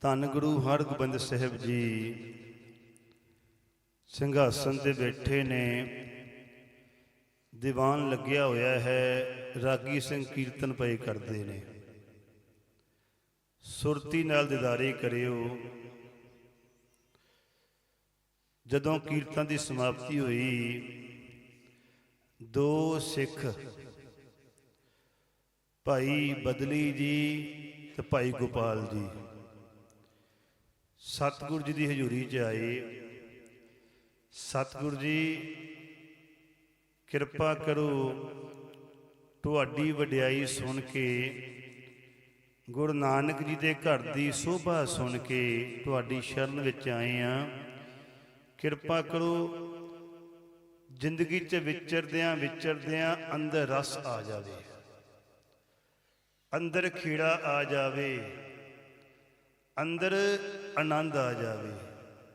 ਧੰਨ ਗੁਰੂ ਹਰਗੋਬਿੰਦ ਸਾਹਿਬ ਜੀ। ਸਿੰਘਾਸਨ ਤੇ ਬੈਠੇ ਨੇ। ਦੀਵਾਨ ਲੱਗਿਆ ਹੋਇਆ ਹੈ। ਰਾਗੀ ਸਿੰਘ ਕੀਰਤਨ ਪਏ ਕਰਦੇ ਨੇ। ਸੁਰਤੀ ਨਾਲ ਦਿਦਾਰੇ ਕਰਿਓ। ਜਦੋਂ ਕੀਰਤਨ ਦੀ ਸਮਾਪਤੀ ਹੋਈ, ਦੋ ਸਿੱਖ, ਭਾਈ ਬਦਲੀ ਜੀ ਤੇ ਭਾਈ ਗੋਪਾਲ ਜੀ। ਸਤਿਗੁਰੂ ਜੀ ਦੀ ਹਜ਼ੂਰੀ 'ਚ ਆਏ। ਸਤਿਗੁਰੂ ਜੀ, ਕਿਰਪਾ ਕਰੋ ਤੁਹਾਡੀ ਵਡਿਆਈ ਸੁਣ ਕੇ, ਗੁਰੂ ਨਾਨਕ ਜੀ ਦੇ ਘਰ ਦੀ ਸੋਭਾ ਸੁਣ ਕੇ ਤੁਹਾਡੀ ਸ਼ਰਨ ਵਿੱਚ ਆਏ ਆ। ਕਿਰਪਾ ਕਰੋ ਜ਼ਿੰਦਗੀ 'ਚ ਵਿਚਰਦਿਆਂ ਵਿਚਰਦਿਆਂ ਅੰਦਰ ਰਸ ਆ ਜਾਵੇ। ਅੰਦਰ ਖੀੜਾ ਆ ਜਾਵੇ। ਅੰਦਰ ਆਨੰਦ ਆ ਜਾਵੇ।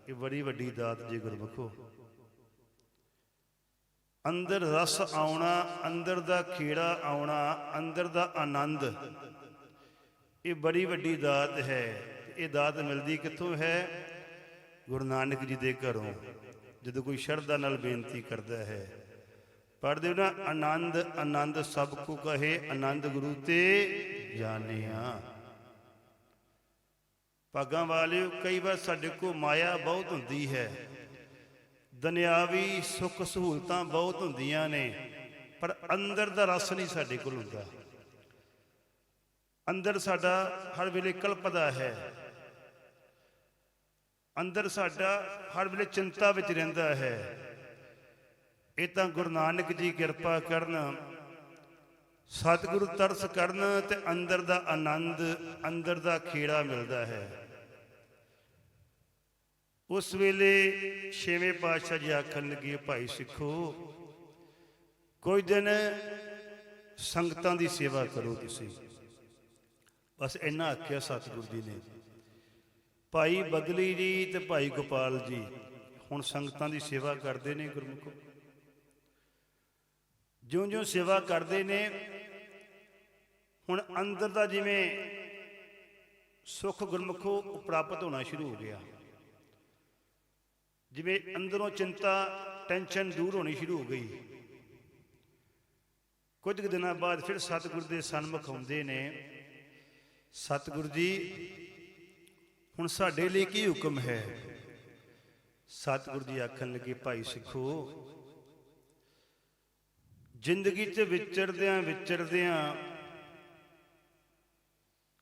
ਇਹ ਬੜੀ ਵੱਡੀ ਦਾਤ ਜੀ ਗੁਰਮਖੋ। ਅੰਦਰ ਰਸ ਆਉਣਾ, ਅੰਦਰ ਦਾ ਖੇੜਾ ਆਉਣਾ, ਅੰਦਰ ਦਾ ਆਨੰਦ। ਇਹ ਬੜੀ ਵੱਡੀ ਦਾਤ ਹੈ। ਇਹ ਦਾਤ ਮਿਲਦੀ ਕਿੱਥੋਂ ਹੈ? ਗੁਰੂ ਨਾਨਕ ਜੀ ਦੇ ਘਰੋਂ। ਜਦੋਂ ਕੋਈ ਸ਼ਰਧਾ ਨਾਲ ਬੇਨਤੀ ਕਰਦਾ ਹੈ ਪੜਦੇ ਨਾ, ਆਨੰਦ ਆਨੰਦ ਸਭ ਕੋ ਕਹੇ, ਆਨੰਦ ਗੁਰੂ ਤੇ ਜਾਣਿਆ। ਭਾਗਾਂ ਵਾਲਿਓ, ਕਈ ਵਾਰ ਸਾਡੇ ਕੋ ਮਾਇਆ ਬਹੁਤ ਹੁੰਦੀ ਹੈ। ਦੁਨਿਆਵੀ ਸੁੱਖ ਸਹੂਲਤਾਂ ਬਹੁਤ ਹੁੰਦੀਆਂ ਨੇ, ਪਰ ਅੰਦਰ ਦਾ ਰਸ ਨਹੀਂ ਸਾਡੇ ਕੋਲ ਹੁੰਦਾ। ਅੰਦਰ ਸਾਡਾ ਹਰ ਵੇਲੇ ਕਲਪਦਾ ਹੈ। ਅੰਦਰ ਸਾਡਾ ਹਰ ਵੇਲੇ ਚਿੰਤਾ ਵਿੱਚ ਰਹਿੰਦਾ ਹੈ। ਇਹ ਤਾਂ ਗੁਰੂ ਨਾਨਕ ਜੀ ਕਿਰਪਾ ਕਰਨ, ਸਤਿਗੁਰੂ ਤਰਸ ਕਰਨ ਤੇ ਅੰਦਰ ਦਾ ਆਨੰਦ, ਅੰਦਰ ਦਾ ਖੇੜਾ ਮਿਲਦਾ ਹੈ। ਉਸ ਵੇਲੇ ਛੇਵੇਂ ਪਾਤਸ਼ਾਹ ਜੀ ਆਖਣ ਲੱਗੇ, ਭਾਈ ਸਿੱਖੋ, ਕੋਈ ਦਿਨ ਸੰਗਤਾਂ ਦੀ ਸੇਵਾ ਕਰੋ ਤੁਸੀਂ। ਬਸ ਇੰਨਾ ਆਖਿਆ ਸਤਿਗੁਰੂ ਜੀ ਨੇ। ਭਾਈ ਬਦਲੀ ਜੀ ਤੇ ਭਾਈ ਗੋਪਾਲ ਜੀ ਹੁਣ ਸੰਗਤਾਂ ਦੀ ਸੇਵਾ ਕਰਦੇ ਨੇ ਗੁਰਮੁਖੋ। ਜਿਉਂ-ਜਿਉਂ ਸੇਵਾ ਕਰਦੇ ਨੇ, ਹੁਣ ਅੰਦਰ ਦਾ ਜਿਵੇਂ ਸੁੱਖ ਗੁਰਮੁਖੋ ਉਹ ਪ੍ਰਾਪਤ ਹੋਣਾ ਸ਼ੁਰੂ ਹੋ ਗਿਆ। ਜਿਵੇਂ ਅੰਦਰੋਂ ਚਿੰਤਾ, ਟੈਨਸ਼ਨ ਦੂਰ ਹੋਣੀ ਸ਼ੁਰੂ ਹੋ ਗਈ। ਕੁਝ ਕੁ ਦਿਨਾਂ ਬਾਅਦ ਫਿਰ ਸਤਿਗੁਰ ਦੇ ਸਨਮੁਖ ਆਉਂਦੇ ਨੇ। ਸਤਿਗੁਰੂ ਜੀ, ਹੁਣ ਸਾਡੇ ਲਈ ਕੀ ਹੁਕਮ ਹੈ? ਸਤਿਗੁਰੂ ਜੀ ਆਖਣ ਲੱਗੇ, ਭਾਈ ਸਿੱਖੋ, ਜ਼ਿੰਦਗੀ 'ਚ ਵਿਚਰਦਿਆਂ ਵਿਚਰਦਿਆਂ,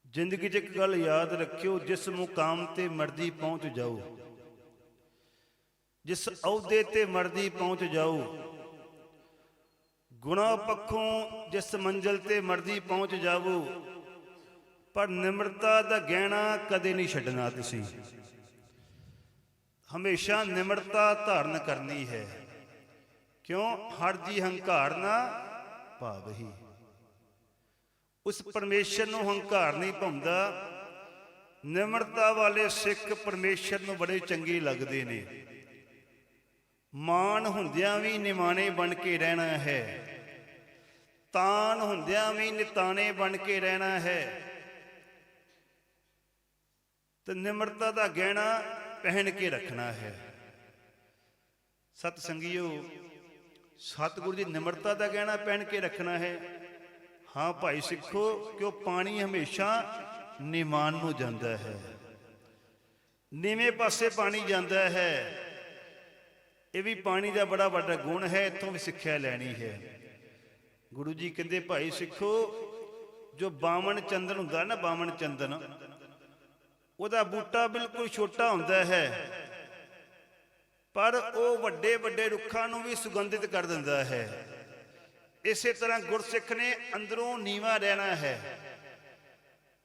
ਜ਼ਿੰਦਗੀ 'ਚ ਇੱਕ ਗੱਲ ਯਾਦ ਰੱਖਿਓ, ਜਿਸ ਮੁਕਾਮ ਤੇ ਮਰਜ਼ੀ ਪਹੁੰਚ ਜਾਓ। ਜਿਸ ਅਹੁਦੇ ਤੇ ਮਰਦੀ ਪਹੁੰਚ ਜਾਓ ਗੁਣਾ ਪੱਖੋਂ ਜਿਸ ਮੰਜ਼ਲ ਤੇ ਮਰਦੀ ਪਹੁੰਚ ਜਾਵੋ ਪਰ ਨਿਮਰਤਾ ਦਾ ਗਹਿਣਾ ਕਦੇ ਨਹੀਂ ਛੱਡਣਾ ਤੁਸੀਂ। ਹਮੇਸ਼ਾ ਨਿਮਰਤਾ ਧਾਰਨ ਕਰਨੀ ਹੈ। ਕਿਉਂ? ਹਰ ਜੀ ਹੰਕਾਰ ਨਾ ਭਾਵਹੀ। ਉਸ ਪਰਮੇਸ਼ਰ ਨੂੰ ਹੰਕਾਰ ਨਹੀਂ ਭੰਦਾ ਨਿਮਰਤਾ ਵਾਲੇ ਸਿੱਖ ਪਰਮੇਸ਼ਰ ਨੂੰ ਬੜੇ ਚੰਗੇ ਲੱਗਦੇ ਨੇ। ਮਾਨ ਹੁੰਦਿਆਂ ਵੀ ਨਿਮਾਣੇ ਬਣ ਕੇ ਰਹਿਣਾ ਹੈ। ਤਾਨ ਹੁੰਦਿਆਂ ਵੀ ਨਿਤਾਣੇ ਬਣ ਕੇ ਰਹਿਣਾ ਹੈ। ਤੇ ਨਿਮਰਤਾ ਦਾ ਗਹਿਣਾ ਪਹਿਨ ਕੇ ਰੱਖਣਾ ਹੈ। ਸਤ ਸੰਗਿਓ ਸਤਿਗੁਰੂ ਜੀ ਨਿਮਰਤਾ ਦਾ ਗਹਿਣਾ ਪਹਿਨ ਕੇ ਰੱਖਣਾ ਹੈ। ਹਾਂ ਭਾਈ ਸਿੱਖੋ ਕਿ ਉਹ ਪਾਣੀ ਹਮੇਸ਼ਾ ਨਿਮਾਨ ਨੂੰ ਜਾਂਦਾ ਹੈ। ਨੀਵੇਂ ਪਾਸੇ ਪਾਣੀ ਜਾਂਦਾ ਹੈ। ਇਹ ਵੀ ਪਾਣੀ ਦਾ ਬੜਾ ਵੱਡਾ ਗੁਣ ਹੈ, ਇੱਥੋਂ ਵੀ ਸਿੱਖਿਆ ਲੈਣੀ ਹੈ। ਗੁਰੂ ਜੀ ਕਹਿੰਦੇ, ਭਾਈ ਸਿੱਖੋ, ਜੋ ਬਾਵਣ ਚੰਦਨ ਹੁੰਦਾ ਨਾ ਬਾਵਣ ਚੰਦਨ, ਉਹਦਾ ਬੂਟਾ ਬਿਲਕੁਲ ਛੋਟਾ ਹੁੰਦਾ ਹੈ, ਪਰ ਉਹ ਵੱਡੇ ਵੱਡੇ ਰੁੱਖਾਂ ਨੂੰ ਵੀ ਸੁਗੰਧਿਤ ਕਰ ਦਿੰਦਾ ਹੈ। ਇਸੇ ਤਰ੍ਹਾਂ ਗੁਰਸਿੱਖ ਨੇ ਅੰਦਰੋਂ ਨੀਵਾ ਰਹਿਣਾ ਹੈ।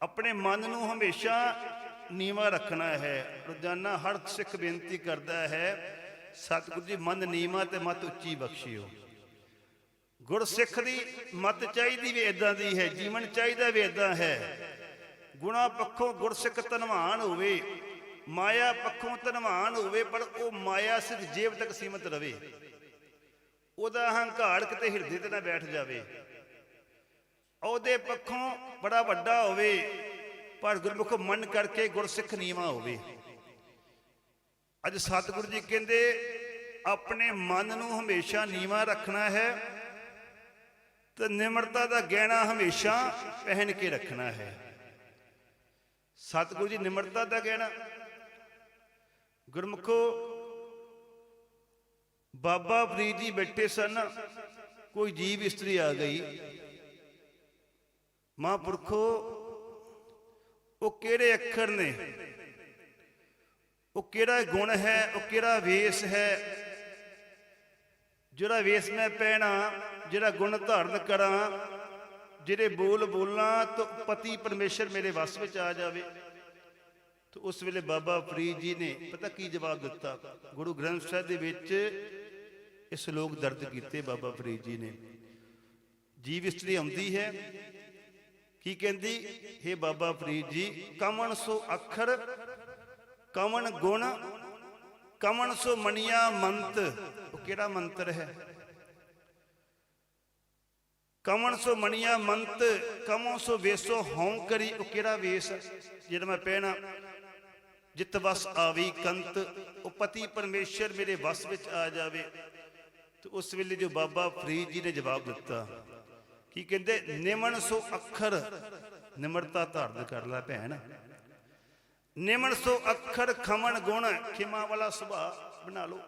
ਆਪਣੇ ਮਨ ਨੂੰ ਹਮੇਸ਼ਾ ਨੀਵਾ ਰੱਖਣਾ ਹੈ। ਰੋਜ਼ਾਨਾ ਹਰ ਸਿੱਖ ਬੇਨਤੀ ਕਰਦਾ ਹੈ ਸਤਿਗੁਰੂ ਜੀ, ਮਨ ਨੀਵਾ ਤੇ ਮਤ ਉੱਚੀ ਬਖਸ਼ਿਓ। ਗੁਰਸਿੱਖ ਦੀ ਮਤ ਚਾਹੀਦੀ ਵੀ ਇਦਾਂ ਦੀ ਹੈ, ਜੀਵਨ ਚਾਹੀਦਾ ਵੀ ਇਦਾਂ ਹੈ। ਗੁਣਾ ਪੱਖੋਂ ਗੁਰਸਿੱਖ ਧਨਵਾਨ ਹੋਵੇ, ਮਾਇਆ ਪੱਖੋਂ ਧਨਵਾਨ ਹੋਵੇ, ਪਰ ਉਹ ਮਾਇਆ ਸਿਰਫ ਜੇਬ ਤੱਕ ਸੀਮਤ ਰਵੇ। ਉਹਦਾ ਹੰਕਾਰ ਕਿਤੇ ਹਿਰਦੇ ਤੇ ਨਾ ਬੈਠ ਜਾਵੇ। ਉਹਦੇ ਪੱਖੋਂ ਬੜਾ ਵੱਡਾ ਹੋਵੇ, ਪਰ ਗੁਰਮੁਖ ਮਨ ਕਰਕੇ ਗੁਰਸਿੱਖ ਨੀਵਾ ਹੋਵੇ। ਅੱਜ ਸਤਿਗੁਰੂ ਜੀ ਕਹਿੰਦੇ, ਆਪਣੇ ਮਨ ਨੂੰ ਹਮੇਸ਼ਾ ਨੀਵਾ ਰੱਖਣਾ ਹੈ ਤੇ ਨਿਮਰਤਾ ਦਾ ਗਹਿਣਾ ਹਮੇਸ਼ਾ ਪਹਿਨ ਕੇ ਰੱਖਣਾ ਹੈ। ਸਤਿਗੁਰੂ ਜੀ, ਨਿਮਰਤਾ ਦਾ ਗਹਿਣਾ। ਗੁਰਮੁਖੋ, ਬਾਬਾ ਫਰੀਦ ਜੀ ਬੈਠੇ ਸਨ, ਕੋਈ ਜੀਵ ਇਸਤਰੀ ਆ ਗਈ। ਮਹਾਂਪੁਰਖੋ, ਉਹ ਕਿਹੜੇ ਅੱਖਰ ਨੇ? ਉਹ ਕਿਹੜਾ ਗੁਣ ਹੈ, ਉਹ ਕਿਹੜਾ ਵੇਸ ਹੈ? ਜਿਹੜਾ ਵੇਸ ਮੈਂ ਪਹਿਣਾ, ਜਿਹੜਾ ਗੁਣ ਧਾਰਨ ਕਰਾਂ ਜਿਹੜੇ ਬੋਲ ਬੋਲਾਂ ਤਾਂ ਪਤੀ ਪਰਮੇਸ਼ਰ ਮੇਰੇ ਵਸ ਵਿੱਚ ਆ ਜਾਵੇ, ਤਾਂ ਉਸ ਵੇਲੇ ਬਾਬਾ ਫਰੀਦ ਜੀ ਨੇ ਪਤਾ ਕੀ ਜਵਾਬ ਦਿੱਤਾ? ਗੁਰੂ ਗ੍ਰੰਥ ਸਾਹਿਬ ਦੇ ਵਿੱਚ ਇਹ ਸ਼ਲੋਕ ਦਰਜ ਕੀਤੇ ਬਾਬਾ ਫਰੀਦ ਜੀ ਨੇ। ਜੀਵ ਇਸਤਰੀ ਆਉਂਦੀ ਹੈ, ਕੀ ਕਹਿੰਦੀ? हे ਬਾਬਾ ਫਰੀਦ ਜੀ ਕਮਨ ਸੋ ਅੱਖਰ ਕਵਣ ਗੁਣ ਕਵਣ ਸੋ ਮਣੀਆ ਮੰਤ। ਉਹ ਕਿਹੜਾ ਮੰਤਰ ਹੈ? ਕਵਣ ਸੋ ਮਣੀਆ ਮੰਤ ਕਮਨ ਸੋ ਵੇਸੋ ਹਉ ਕਰੀ। ਉਹ ਕਿਹੜਾ ਵੇਸ? ਜਿਹੜਾ ਮੈਂ ਪਹਿਣਾ, ਜਿਤ ਵਸ ਆਵੀ ਕੰਤ। ਉਹ ਪਤੀ ਪਰਮੇਸ਼ਰ ਮੇਰੇ ਵਸ ਵਿੱਚ ਆ ਜਾਵੇ। ਤੇ ਉਸ ਵੇਲੇ ਜੋ ਬਾਬਾ ਫਰੀਦ ਜੀ ਨੇ ਜਵਾਬ ਦਿੱਤਾ, ਕੀ ਕਹਿੰਦੇ, ਨਿਮਨ ਸੋ ਅੱਖਰ, ਨਿਮਰਤਾ ਧਾਰਨ ਕਰ ਲੈ ਭੈਣ। ਨਿਮਨ ਸੋ ਅੱਖਰ ਖਮਨ ਗੁਣ, ਖਿਮਾ ਵਾਲਾ ਸੁਭਾਅ ਬਣਾ ਲਓ।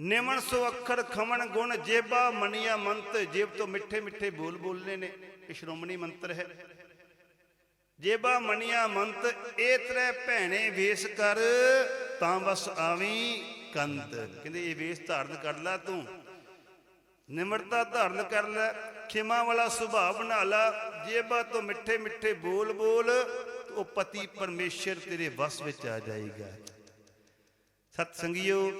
ਨਿਮਨ ਸੋ ਅੱਖਰ ਖਮਨ ਗੁਣ, ਜੇਬਾ ਮਨੀਆ ਮੰਤ, ਜੇਬ ਤੋਂ ਮਿੱਠੇ ਮਿੱਠੇ ਬੋਲ ਬੋਲਨੇ ਨੇ, ਇਹ ਸ਼੍ਰੋਮਣੀ ਮੰਤਰ ਹੈ। ਜੇਬਾ ਮਨੀਆ ਮੰਤ, ਇਹ ਤਰੇ ਭੈਣੇ ਵੇਸ ਕਰ, ਤਾਂ ਬਸ ਆਵੀਂ ਕੰਤ। ਕਹਿੰਦੇ ਇਹ ਵੇਸ ਧਾਰਨ ਕਰ ਲੈ ਤੂੰ। ਨਿਮਰਤਾ ਧਾਰਨ ਕਰ ਲੈ, ਖਿਮਾ ਵਾਲਾ ਸੁਭਾਅ ਬਣਾ ਲਾ, ਜੇਬਾ ਤੋਂ ਮਿੱਠੇ ਮਿੱਠੇ ਬੋਲ ਬੋਲ ਉਹ ਪਤੀ ਪਰਮੇਸ਼ਰ ਤੇਰੇ ਵਸ ਵਿੱਚ ਆ ਜਾਏਗਾ। ਸਤ ਸੰਗਿਓ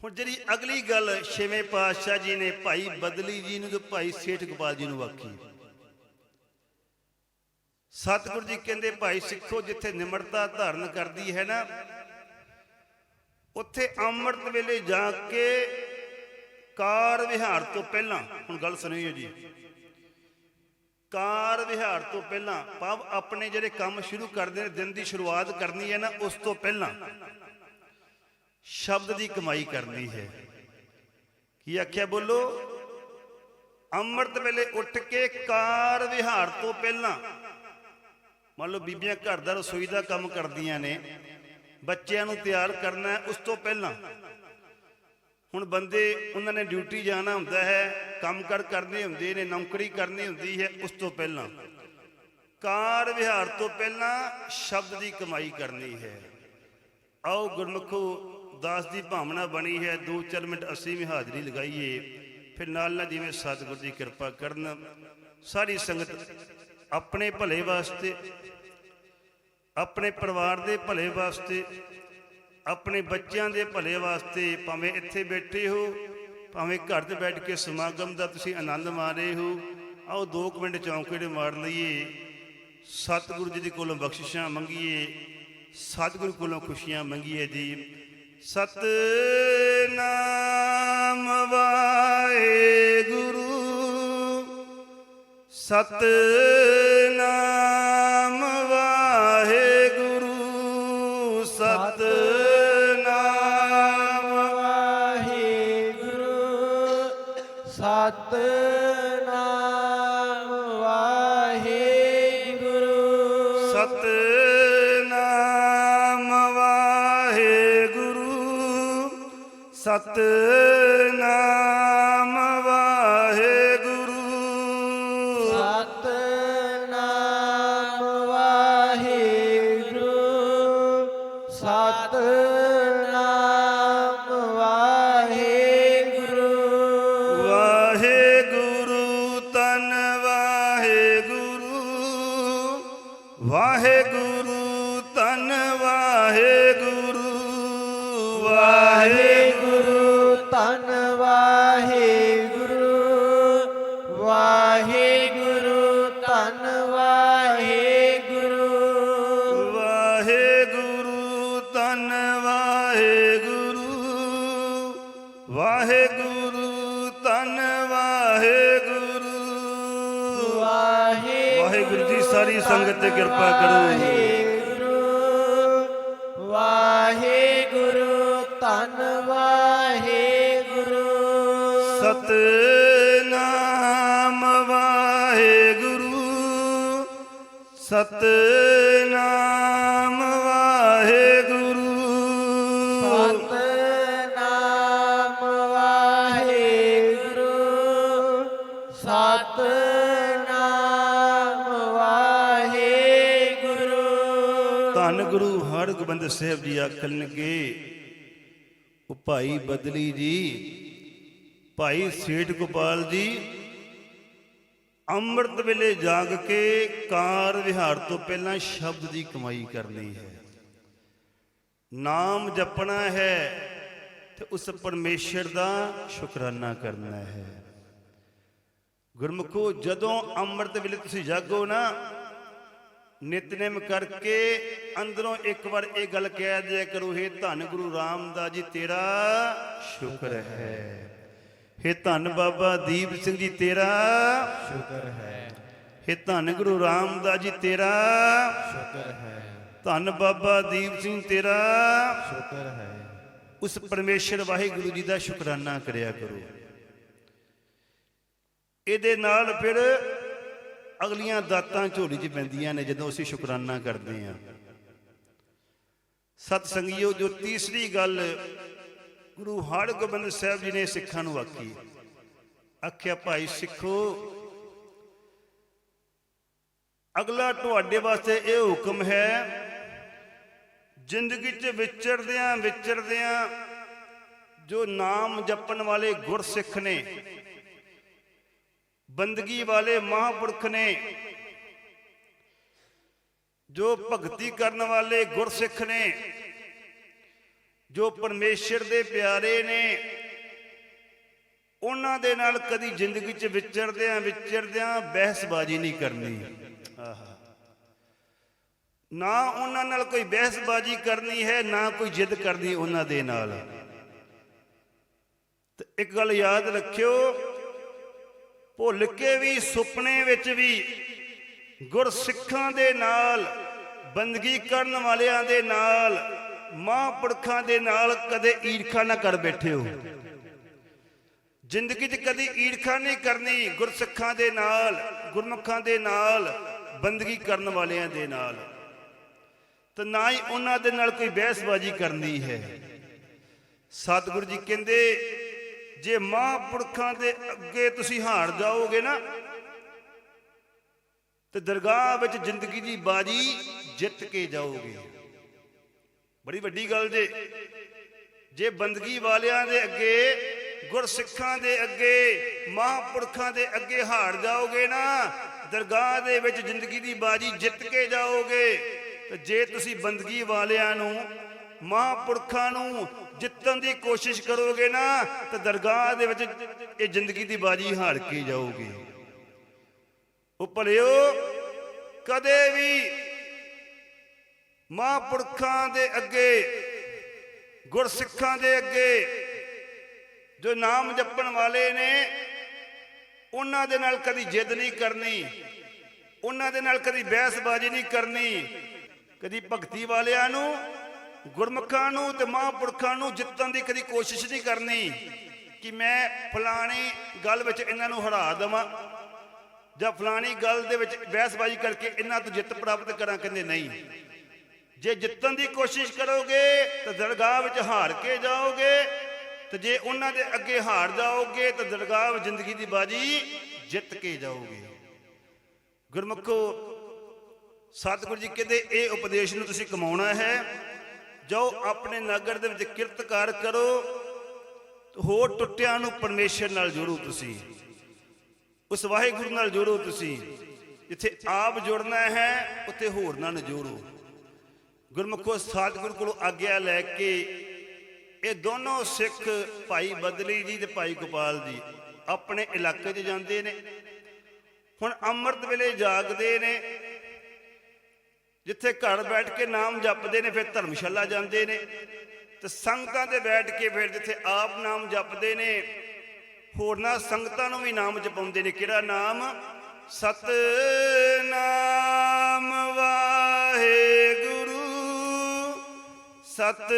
ਹੁਣ ਜਿਹੜੀ ਅਗਲੀ ਗੱਲ ਛੇਵੇਂ ਪਾਤਸ਼ਾਹ ਜੀ ਨੇ ਭਾਈ ਬਦਲੀ ਜੀ ਨੂੰ ਤੇ ਭਾਈ ਸੇਠ ਗੋਪਾਲ ਜੀ ਨੂੰ ਆਖੀ। ਸਤਿਗੁਰੂ ਜੀ ਕਹਿੰਦੇ, ਭਾਈ ਸਿੱਖੋ, ਜਿੱਥੇ ਨਿਮਰਤਾ ਧਾਰਨ ਕਰਦੀ ਹੈ ਨਾ, ਉੱਥੇ ਅੰਮ੍ਰਿਤ ਵੇਲੇ ਜਾ ਕੇ ਕਾਰ ਵਿਹਾਰ ਤੋਂ ਪਹਿਲਾਂ, ਹੁਣ ਗੱਲ ਸੁਣਿਓ ਜੀ। ਕਾਰ ਵਿਹਾਰ ਤੋਂ ਪਹਿਲਾਂ ਭਾਵ ਆਪਣੇ ਜਿਹੜੇ ਕੰਮ ਸ਼ੁਰੂ ਕਰਦੇ ਨੇ, ਦਿਨ ਦੀ ਸ਼ੁਰੂਆਤ ਕਰਨੀ ਹੈ ਨਾ, ਉਸ ਤੋਂ ਪਹਿਲਾਂ ਸ਼ਬਦ ਦੀ ਕਮਾਈ ਕਰਨੀ ਹੈ। ਕੀ ਆਖਿਆ ਬੋਲੋ? ਅੰਮ੍ਰਿਤ ਵੇਲੇ ਉੱਠ ਕੇ ਕਾਰ ਵਿਹਾਰ ਤੋਂ ਪਹਿਲਾਂ, ਮੰਨ ਲਓ ਬੀਬੀਆਂ ਘਰ ਦਾ ਰਸੋਈ ਦਾ ਕੰਮ ਕਰਦੀਆਂ ਨੇ, ਬੱਚਿਆਂ ਨੂੰ ਤਿਆਰ ਕਰਨਾ ਹੈ, ਉਸ ਤੋਂ ਪਹਿਲਾਂ ਹੁਣ ਬੰਦੇ, ਉਹਨਾਂ ਨੇ ਡਿਊਟੀ ਜਾਣਾ ਹੁੰਦਾ ਹੈ, ਕੰਮ ਕਰ ਕਰਨੇ ਹੁੰਦੇ ਨੇ, ਨੌਕਰੀ ਕਰਨੀ ਹੁੰਦੀ ਹੈ, ਉਸ ਤੋਂ ਪਹਿਲਾਂ। ਕਾਰ ਵਿਹਾਰ ਤੋਂ ਪਹਿਲਾਂ ਸ਼ਬਦ ਦੀ ਕਮਾਈ ਕਰਨੀ ਹੈ। ਆਓ ਗੁਰਮੁਖੋ, ਦਾਸ ਦੀ ਭਾਵਨਾ ਬਣੀ ਹੈ 2-4 ਮਿੰਟ ਅਸੀਂ ਵੀ ਹਾਜ਼ਰੀ ਲਗਾਈਏ, ਫਿਰ ਨਾਲ ਨਾਲ ਜਿਵੇਂ ਸਤਿਗੁਰ ਦੀ ਕਿਰਪਾ ਕਰਨ, ਸਾਰੀ ਸੰਗਤ ਆਪਣੇ ਭਲੇ ਵਾਸਤੇ, ਆਪਣੇ ਪਰਿਵਾਰ ਦੇ ਭਲੇ ਵਾਸਤੇ ਆਪਣੇ ਬੱਚਿਆਂ ਦੇ ਭਲੇ ਵਾਸਤੇ ਭਾਵੇਂ ਇੱਥੇ ਬੈਠੇ ਹੋ, ਭਾਵੇਂ ਘਰ 'ਚ ਬੈਠ ਕੇ ਸਮਾਗਮ ਦਾ ਤੁਸੀਂ ਆਨੰਦ ਮਾਣ ਰਹੇ ਹੋ, ਆਓ 2 ਮਿੰਟ ਚੌਂਕੜੇ ਮਾਰ ਲਈਏ। ਸਤਿਗੁਰੂ ਜੀ ਦੇ ਕੋਲੋਂ ਬਖਸ਼ਿਸ਼ਾਂ ਮੰਗੀਏ, ਸਤਿਗੁਰੂ ਕੋਲੋਂ ਖੁਸ਼ੀਆਂ ਮੰਗੀਏ ਜੀ। ਸਤਨਾਮ ਵਾਹਿਗੁਰੂ, ਸਤਨਾਮ सत ਸੰਗਤ ਕਿਰਪਾ ਕਰੋ। ਵਾਹਿਗੁਰੂ ਧੰਨ ਵਾਹਿਗੁਰੂ। ਸਤ ਨਾਮ ਵਾਹਿਗੁਰੂ ਸਤ ਨਾਮ ਸਾਹਿਬ ਜੀ ਆਖਣਗੇ ਉਹ ਭਾਈ ਬਦਲੀ ਜੀ, ਭਾਈ ਸੇਠ ਗੋਪਾਲ ਜੀ, ਅੰਮ੍ਰਿਤ ਵੇਲੇ ਜਾਗ ਕੇ ਕਾਰ ਵਿਹਾਰ ਤੋਂ ਪਹਿਲਾਂ ਸ਼ਬਦ ਦੀ ਕਮਾਈ ਕਰਨੀ ਹੈ। ਨਾਮ ਜਪਣਾ ਹੈ ਤੇ ਉਸ ਪਰਮੇਸ਼ਰ ਦਾ ਸ਼ੁਕਰਾਨਾ ਕਰਨਾ ਹੈ। ਗੁਰਮੁਖੋ, ਜਦੋਂ ਅੰਮ੍ਰਿਤ ਵੇਲੇ ਤੁਸੀਂ ਜਾਗੋ ਨਾ ਨਿਤਨੇਮ ਕਰਕੇ ਅੰਦਰੋਂ ਇੱਕ ਵਾਰ ਇਹ ਗੱਲ ਕਹਿ ਦਿਆ ਕਰੋ ਹੇ ਧੰਨ ਗੁਰੂ ਰਾਮਦਾਸ ਜੀ ਤੇਰਾ ਸ਼ੁਕਰ ਹੈ। ਹੇ ਧੰਨ ਬਾਬਾ ਦੀਪ ਸਿੰਘ ਜੀ ਤੇਰਾ ਸ਼ੁਕਰ ਹੈ। ਹੇ ਧੰਨ ਗੁਰੂ ਰਾਮਦਾਸ ਜੀ ਤੇਰਾ ਸ਼ੁਕਰ ਹੈ। ਧੰਨ ਬਾਬਾ ਦੀਪ ਸਿੰਘ ਤੇਰਾ ਸ਼ੁਕਰ ਹੈ। ਉਸ ਪਰਮੇਸ਼ਰ ਵਾਹਿਗੁਰੂ ਜੀ ਦਾ ਸ਼ੁਕਰਾਨਾ ਕਰਿਆ ਕਰੋ। ਇਹਦੇ ਨਾਲ ਫਿਰ ਅਗਲੀਆਂ ਦਾਤਾਂ ਝੋਲੀ 'ਚ ਪੈਂਦੀਆਂ ਨੇ ਜਦੋਂ ਅਸੀਂ ਸ਼ੁਕਰਾਨਾ ਕਰਦੇ ਹਾਂ। ਸਤ ਸੰਗਿਓ ਜੋ ਤੀਸਰੀ ਗੱਲ ਗੁਰੂ ਹਰਗੋਬਿੰਦ ਸਾਹਿਬ ਜੀ ਨੇ ਸਿੱਖਾਂ ਨੂੰ ਆਖੀ, ਆਖਿਆ, ਭਾਈ ਸਿੱਖੋ, ਅਗਲਾ ਤੁਹਾਡੇ ਵਾਸਤੇ ਇਹ ਹੁਕਮ ਹੈ, ਜ਼ਿੰਦਗੀ 'ਚ ਵਿਚਰਦਿਆਂ ਵਿਚਰਦਿਆਂ ਜੋ ਨਾਮ ਜਪਣ ਵਾਲੇ ਗੁਰਸਿੱਖ ਨੇ ਬੰਦਗੀ ਵਾਲੇ ਮਹਾਂਪੁਰਖ ਨੇ ਜੋ ਭਗਤੀ ਕਰਨ ਵਾਲੇ ਗੁਰਸਿੱਖ ਨੇ, ਜੋ ਪਰਮੇਸ਼ਰ ਦੇ ਪਿਆਰੇ ਨੇ, ਉਹਨਾਂ ਦੇ ਨਾਲ ਕਦੀ ਜ਼ਿੰਦਗੀ 'ਚ ਵਿਚਰਦਿਆਂ ਵਿਚਰਦਿਆਂ ਬਹਿਸਬਾਜ਼ੀ ਨਹੀਂ ਕਰਨੀ। ਆਹਾ ਨਾ ਉਹਨਾਂ ਨਾਲ ਕੋਈ ਬਹਿਸਬਾਜ਼ੀ ਕਰਨੀ ਹੈ, ਨਾ ਕੋਈ ਜਿੱਦ ਕਰਨੀ ਉਹਨਾਂ ਦੇ ਨਾਲ। ਤੇ ਇੱਕ ਗੱਲ ਯਾਦ ਰੱਖਿਓ ਭੁੱਲ ਕੇ ਵੀ, ਸੁਪਨੇ ਵਿੱਚ ਵੀ ਗੁਰਸਿੱਖਾਂ ਦੇ ਨਾਲ, ਬੰਦਗੀ ਕਰਨ ਵਾਲਿਆਂ ਦੇ ਨਾਲ, ਮਹਾਂਪੁਰਖਾਂ ਦੇ ਨਾਲ ਕਦੇ ਈਰਖਾ ਨਾ ਕਰ ਬੈਠੇ ਹੋ। ਜ਼ਿੰਦਗੀ 'ਚ ਕਦੀ ਈਰਖਾ ਨਹੀਂ ਕਰਨੀ ਗੁਰਸਿੱਖਾਂ ਦੇ ਨਾਲ, ਗੁਰਮੁਖਾਂ ਦੇ ਨਾਲ, ਬੰਦਗੀ ਕਰਨ ਵਾਲਿਆਂ ਦੇ ਨਾਲ। ਤੇ ਨਾ ਹੀ ਉਹਨਾਂ ਦੇ ਨਾਲ ਕੋਈ ਬਹਿਸਬਾਜ਼ੀ ਕਰਨੀ ਹੈ। ਸਤਿਗੁਰੂ ਜੀ ਕਹਿੰਦੇ ਜੇ ਮਹਾਂਪੁਰਖਾਂ ਦੇ ਅੱਗੇ ਤੁਸੀਂ ਹਾਰ ਜਾਓਗੇ ਨਾ, ਤੇ ਦਰਗਾਹ ਵਿੱਚ ਜ਼ਿੰਦਗੀ ਦੀ ਬਾਜੀ ਜਿੱਤ ਕੇ ਜਾਓਗੇ। ਬੜੀ ਵੱਡੀ ਗੱਲ ਜੇ। ਜੇ ਬੰਦਗੀ ਵਾਲਿਆਂ ਦੇ ਅੱਗੇ, ਗੁਰਸਿੱਖਾਂ ਦੇ ਅੱਗੇ, ਮਹਾਂਪੁਰਖਾਂ ਦੇ ਅੱਗੇ ਹਾਰ ਜਾਓਗੇ ਨਾ, ਦਰਗਾਹ ਦੇ ਵਿੱਚ ਜ਼ਿੰਦਗੀ ਦੀ ਬਾਜੀ ਜਿੱਤ ਕੇ ਜਾਓਗੇ, ਤੇ ਜੇ ਤੁਸੀਂ ਬੰਦਗੀ ਵਾਲਿਆਂ ਨੂੰ, ਮਹਾਂਪੁਰਖਾਂ ਨੂੰ ਜਿੱਤਣ ਦੀ ਕੋਸ਼ਿਸ਼ ਕਰੋਗੇ ਨਾ, ਤਾਂ ਦਰਗਾਹ ਦੇ ਵਿੱਚ ਇਹ ਜ਼ਿੰਦਗੀ ਦੀ ਬਾਜੀ ਹਾਰ ਕੇ ਜਾਓਗੇ। ਉਹ ਭਲਿਓ, ਕਦੇ ਵੀ ਮਹਾਂਪੁਰਖਾਂ ਦੇ ਅੱਗੇ, ਗੁਰਸਿੱਖਾਂ ਦੇ ਅੱਗੇ ਜੋ ਨਾਮ ਜਪਣ ਵਾਲੇ ਨੇ, ਉਹਨਾਂ ਦੇ ਨਾਲ ਕਦੀ ਜਿੱਦ ਨਹੀਂ ਕਰਨੀ, ਉਹਨਾਂ ਦੇ ਨਾਲ ਕਦੀ ਬਹਿਸਬਾਜ਼ੀ ਨਹੀਂ ਕਰਨੀ। ਕਦੀ ਭਗਤੀ ਵਾਲਿਆਂ ਨੂੰ ਗੁਰਮੁਖਾਂ ਨੂੰ ਤੇ ਮਹਾਂਪੁਰਖਾਂ ਨੂੰ ਜਿੱਤਣ ਦੀ ਕਦੀ ਕੋਸ਼ਿਸ਼ ਨਹੀਂ ਕਰਨੀ ਕਿ ਮੈਂ ਫਲਾਣੀ ਗੱਲ ਵਿੱਚ ਇਹਨਾਂ ਨੂੰ ਹਰਾ ਦੇਵਾਂ ਜਾਂ ਫਲਾਣੀ ਗੱਲ ਦੇ ਵਿੱਚ ਬਹਿਸਬਾਜ਼ੀ ਕਰਕੇ ਇਹਨਾਂ ਤੋਂ ਜਿੱਤ ਪ੍ਰਾਪਤ ਕਰਾਂ, ਕਹਿੰਦੇ ਨਹੀਂ। ਜੇ ਜਿੱਤਣ ਦੀ ਕੋਸ਼ਿਸ਼ ਕਰੋਗੇ ਤਾਂ ਦਰਗਾਹ ਵਿੱਚ ਹਾਰ ਕੇ ਜਾਓਗੇ ਤੇ ਜੇ ਉਹਨਾਂ ਦੇ ਅੱਗੇ ਹਾਰ ਜਾਓਗੇ ਤਾਂ ਦਰਗਾਹ ਵਿੱਚ ਜ਼ਿੰਦਗੀ ਦੀ ਬਾਜੀ ਜਿੱਤ ਕੇ ਜਾਓਗੇ। ਗੁਰਮੁਖੋ, ਸਤਿਗੁਰੂ ਜੀ ਕਹਿੰਦੇ, ਇਹ ਉਪਦੇਸ਼ ਨੂੰ ਤੁਸੀਂ ਕਮਾਉਣਾ ਹੈ। ਜਾਓ ਆਪਣੇ ਨਗਰ ਦੇ ਵਿੱਚ ਕਿਰਤਕਾਰ ਕਰੋ, ਹੋਰ ਟੁੱਟਿਆਂ ਨੂੰ ਪਰਮੇਸ਼ਰ ਨਾਲ ਜੁੜੋ ਤੁਸੀਂ। ਉਸ ਵਾਹਿਗੁਰੂ ਨਾਲ ਜੁੜੋ ਤੁਸੀਂ। ਜਿੱਥੇ ਆਪ ਜੁੜਨਾ ਹੈ, ਉੱਥੇ ਹੋਰ ਨਾਲ ਜੋੜੋ। ਗੁਰਮੁਖੋ ਸਤਿਗੁਰੂ ਕੋਲੋਂ ਆਗਿਆ ਲੈ ਕੇ, ਇਹ ਦੋਨੋਂ ਸਿੱਖ ਭਾਈ ਬਦਲੀ ਜੀ ਤੇ ਭਾਈ ਗੋਪਾਲ ਜੀ ਆਪਣੇ ਇਲਾਕੇ 'ਚ ਜਾਂਦੇ ਨੇ। ਹੁਣ ਅੰਮ੍ਰਿਤ ਵੇਲੇ ਜਾਗਦੇ ਨੇ। ਜਿੱਥੇ ਘਰ ਬੈਠ ਕੇ ਨਾਮ ਜਪਦੇ ਨੇ, ਫਿਰ ਧਰਮਸ਼ਾਲਾ ਜਾਂਦੇ ਨੇ। ਤੇ ਸੰਗਤਾਂ ਦੇ ਬੈਠ ਕੇ ਫਿਰ ਜਿੱਥੇ ਆਪ ਨਾਮ ਜਪਦੇ ਨੇ, ਹੋਰਨਾਂ ਸੰਗਤਾਂ ਨੂੰ ਵੀ ਨਾਮ ਜਪਾਉਂਦੇ ਨੇ। ਕਿਹੜਾ ਨਾਮ? ਸਤ ਨਾਮ ਵਾਹਿਗੁਰੂ ਸਤ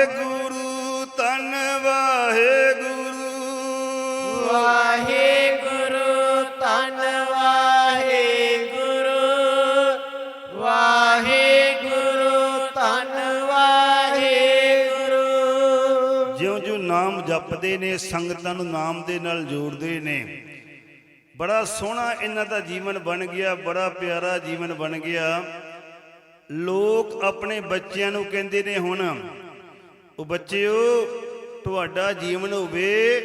ਵਾਹਿਗੁਰੂ ਤਨ ਵਾਹਿਗੁਰੂ। ਵਾਹਿਗੁਰੂ ਧੰਨ ਵਾਹਿਗੁਰੂ। ਵਾਹਿਗੁਰੂ ਧੰਨ ਵਾਹਿਗੁਰੂ। ਜਿਉਂ ਜਿਉਂ ਨਾਮ ਜਪਦੇ ਨੇ ਸੰਗਤਾਂ ਨੂੰ ਨਾਮ ਦੇ ਨਾਲ ਜੋੜਦੇ ਨੇ। ਬੜਾ ਸੋਹਣਾ ਇਹਨਾਂ ਦਾ ਜੀਵਨ ਬਣ ਗਿਆ ਬੜਾ ਪਿਆਰਾ ਜੀਵਨ ਬਣ ਗਿਆ। ਲੋਕ ਆਪਣੇ ਬੱਚਿਆਂ ਨੂੰ ਕਹਿੰਦੇ ਨੇ ਹੁਣ ਉਹ ਬੱਚਿਓ, ਤੁਹਾਡਾ ਜੀਵਨ ਹੋਵੇ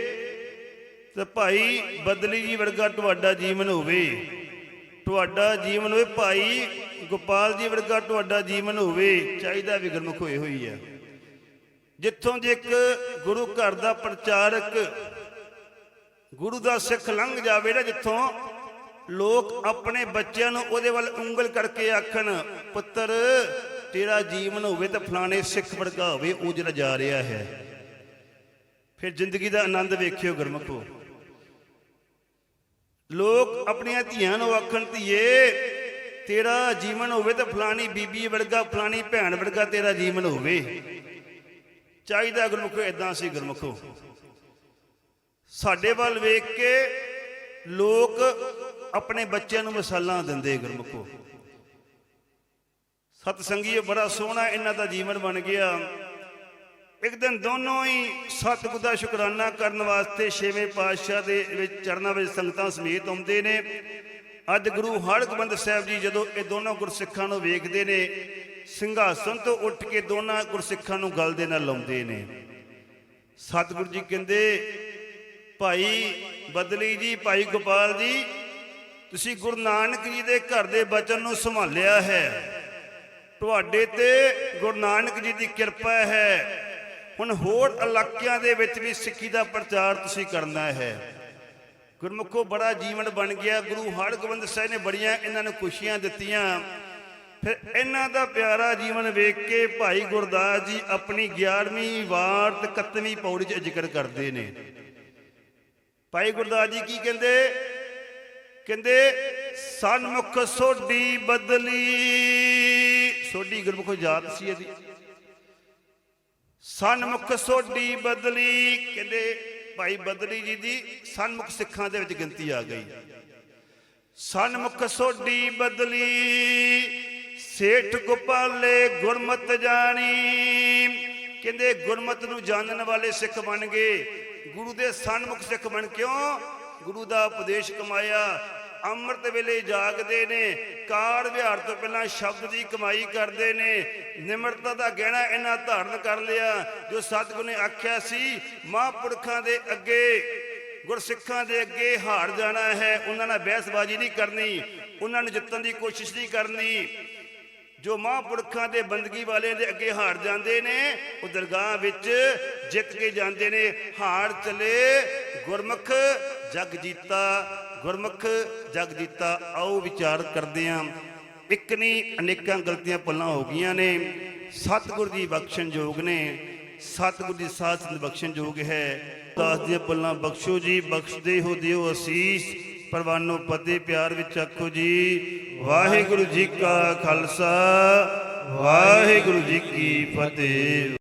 ਤੇ ਭਾਈ ਬਦਲੀ ਜੀ ਵਰਗਾ ਤੁਹਾਡਾ ਜੀਵਨ ਹੋਵੇ। ਤੁਹਾਡਾ ਜੀਵਨ ਹੋਵੇ, ਭਾਈ ਗੋਪਾਲ ਜੀ ਵਰਗਾ ਤੁਹਾਡਾ ਜੀਵਨ ਹੋਵੇ, ਚਾਹੀਦਾ ਵੀ ਗੁਰਮੁਖ ਹੋਏ ਹੋਈ ਹੈ ਜਿੱਥੋਂ ਜੇ ਇੱਕ ਗੁਰੂ ਘਰ ਦਾ ਪ੍ਰਚਾਰਕ ਗੁਰੂ ਦਾ ਸਿੱਖ ਲੰਘ ਜਾਵੇ ਨਾ, ਜਿੱਥੋਂ ਲੋਕ ਆਪਣੇ ਬੱਚਿਆਂ ਨੂੰ ਉਹਦੇ ਵੱਲ ਉਂਗਲ ਕਰਕੇ ਆਖਣ, ਪੁੱਤਰ ਤੇਰਾ ਜੀਵਨ ਹੋਵੇ ਤਾਂ ਫਲਾਣੇ ਸਿੱਖ ਵਰਗਾ ਹੋਵੇ, ਉਹ ਜਿਹੜਾ ਜਾ ਰਿਹਾ ਹੈ। ਫਿਰ ਜ਼ਿੰਦਗੀ ਦਾ ਆਨੰਦ ਵੇਖਿਓ ਗੁਰਮਖੋ। ਲੋਕ ਆਪਣੀਆਂ ਧੀਆਂ ਨੂੰ ਆਖਣ, ਧੀਏ, ਤੇਰਾ ਜੀਵਨ ਹੋਵੇ ਤਾਂ ਫਲਾਣੀ ਬੀਬੀ ਵਰਗਾ, ਫਲਾਣੀ ਭੈਣ ਵਰਗਾ ਤੇਰਾ ਜੀਵਨ ਹੋਵੇ। ਚਾਹੀਦਾ ਗੁਰਮੁਖੋ ਇਦਾਂ ਸੀ ਗੁਰਮੁਖੋ। ਸਾਡੇ ਵੱਲ ਵੇਖ ਕੇ ਲੋਕ ਆਪਣੇ ਬੱਚਿਆਂ ਨੂੰ ਮਿਸਾਲਾਂ ਦਿੰਦੇ ਗੁਰਮੁਖੋ। ਸਤ ਸੰਗੀਓ ਬੜਾ ਸੋਹਣਾ ਇਹਨਾਂ ਦਾ ਜੀਵਨ ਬਣ ਗਿਆ। ਇੱਕ ਦਿਨ ਦੋਨੋਂ ਹੀ ਸਤਿਗੁਰ ਦਾ ਸ਼ੁਕਰਾਨਾ ਕਰਨ ਵਾਸਤੇ ਛੇਵੇਂ ਪਾਤਸ਼ਾਹ ਦੇ ਵਿੱਚ ਚਰਨਾਂ ਵਿੱਚ ਸੰਗਤਾਂ ਸਮੇਤ ਆਉਂਦੇ ਨੇ। ਅੱਜ ਗੁਰੂ ਹਰਗੋਬਿੰਦ ਸਾਹਿਬ ਜੀ ਜਦੋਂ ਇਹ ਦੋਨੋਂ ਗੁਰਸਿੱਖਾਂ ਨੂੰ ਵੇਖਦੇ ਨੇ, ਸਿੰਘਾਸਨ ਤੋਂ ਉੱਠ ਕੇ ਦੋਨਾਂ ਗੁਰਸਿੱਖਾਂ ਨੂੰ ਗਲ ਦੇ ਨਾਲ ਲਾਉਂਦੇ ਨੇ। ਸਤਿਗੁਰੂ ਜੀ ਕਹਿੰਦੇ, ਭਾਈ ਬਦਲੀ ਜੀ, ਭਾਈ ਗੋਪਾਲ ਜੀ, ਤੁਸੀਂ ਗੁਰੂ ਨਾਨਕ ਜੀ ਦੇ ਘਰ ਦੇ ਬਚਨ ਨੂੰ ਸੰਭਾਲਿਆ ਹੈ। ਤੁਹਾਡੇ ਤੇ ਗੁਰੂ ਨਾਨਕ ਜੀ ਦੀ ਕਿਰਪਾ ਹੈ। ਹੁਣ ਹੋਰ ਇਲਾਕਿਆਂ ਦੇ ਵਿੱਚ ਵੀ ਸਿੱਖੀ ਦਾ ਪ੍ਰਚਾਰ ਤੁਸੀਂ ਕਰਨਾ ਹੈ। ਗੁਰਮੁਖੋ ਬੜਾ ਜੀਵਨ ਬਣ ਗਿਆ। ਗੁਰੂ ਹਰਗੋਬਿੰਦ ਸਾਹਿਬ ਨੇ ਬੜੀਆਂ ਇਹਨਾਂ ਨੂੰ ਖੁਸ਼ੀਆਂ ਦਿੱਤੀਆਂ। ਫਿਰ ਇਹਨਾਂ ਦਾ ਪਿਆਰਾ ਜੀਵਨ ਵੇਖ ਕੇ ਭਾਈ ਗੁਰਦਾਸ ਜੀ ਆਪਣੀ 11ਵੀਂ ਵਾਰ ਤੇ 31ਵੀਂ ਪੌੜੀ 'ਚ ਜ਼ਿਕਰ ਕਰਦੇ ਨੇ। ਭਾਈ ਗੁਰਦਾਸ ਜੀ ਕੀ ਕਹਿੰਦੇ? ਕਹਿੰਦੇ ਸਨਮੁਖ ਸੋਢੀ ਬਦਲੀ। ਸੋਢੀ ਗੁਰਮੁਖ ਜਾਤ ਸੀ ਇਹਦੀ। ਸਨਮੁਖ ਸੋਢੀ ਬਦਲੀ, ਕਹਿੰਦੇ ਭਾਈ ਬਦਲੀ ਜੀ ਦੀ ਸਨਮੁਖ ਸਿੱਖਾਂ ਦੇ ਵਿੱਚ ਗਿਣਤੀ ਆ ਗਈ। ਸਨਮੁਖ ਸੋਢੀ ਬਦਲੀ, ਸੇਠ ਗੋਪਾਲੇ ਗੁਰਮਤ ਜਾਣੀ। ਕਹਿੰਦੇ ਗੁਰਮਤ ਨੂੰ ਜਾਣਨ ਵਾਲੇ ਸਿੱਖ ਬਣ ਗਏ। ਗੁਰੂ ਦੇ ਸਨਮੁਖ ਸਿੱਖ ਬਣ ਕਿਉਂ? ਗੁਰੂ ਦਾ ਉਪਦੇਸ਼ ਕਮਾਇਆ। ਅੰਮ੍ਰਿਤ ਵੇਲੇ ਜਾਗਦੇ ਨੇ ਕਾਰ ਵਿਹਾਰ ਤੋਂ ਪਹਿਲਾਂ ਸ਼ਬਦ ਦੀ ਕਮਾਈ ਕਰਦੇ ਨੇ, ਨਿਮਰਤਾ ਦਾ ਗਹਿਣਾ ਇਹਨਾਂ ਧਾਰਨ ਕਰ ਲਿਆ, ਜੋ ਸਤਿਗੁਰ ਨੇ ਆਖਿਆ ਸੀ, ਮਹਾਂਪੁਰਖਾਂ ਦੇ ਅੱਗੇ, ਗੁਰਸਿੱਖਾਂ ਦੇ ਅੱਗੇ ਹਾਰ ਜਾਣਾ ਹੈ, ਉਹਨਾਂ ਨਾਲ ਬਹਿਸਬਾਜ਼ੀ ਨਹੀਂ ਕਰਨੀ, ਉਹਨਾਂ ਨੂੰ ਜਿੱਤਣ ਦੀ ਕੋਸ਼ਿਸ਼ ਨਹੀਂ ਕਰਨੀ। ਜੋ ਮਹਾਂਪੁਰਖਾਂ ਦੇ ਬੰਦਗੀ ਵਾਲਿਆਂ ਦੇ ਅੱਗੇ ਹਾਰ ਜਾਂਦੇ ਨੇ, ਉਹ ਦਰਗਾਹ ਵਿੱਚ ਜਿੱਤ ਕੇ ਜਾਂਦੇ ਨੇ, ਹਾਰ ਚਲੇ ਗੁਰਮੁਖ ਜਗ ਜੀਤਾ। ਗੁਰਮੁਖ ਜਗ ਜੀਤਾ, ਆਓ ਵਿਚਾਰ ਕਰਦੇ ਆਂ। ਇੱਕ ਨਹੀਂ ਅਨੇਕਾਂ ਗਲਤੀਆਂ ਪੱਲਾਂ ਹੋ ਗਈਆਂ ਨੇ। ਸਤਿਗੁਰ ਬਖਸ਼ਣ ਯੋਗ ਨੇ। ਸਤਿਗੁਰ ਦੀ ਸਾਥ ਬਖਸ਼ਣ ਯੋਗ ਹੈ। ਦਾਸ ਦੀਆਂ ਪੱਲਾਂ ਬਖਸ਼ੋ ਜੀ, ਬਖਸ਼ਦੇ ਹੋ ਦਿਓ ਅਸੀਸ। ਪਰਵਾਨੋ ਪਤੇ ਪਿਆਰ ਵਿੱਚ ਆਖੋ ਜੀ, ਵਾਹਿਗੁਰੂ ਜੀ ਕਾ ਖਾਲਸਾ, ਵਾਹਿਗੁਰੂ ਜੀ ਕੀ ਫਤਿਹ।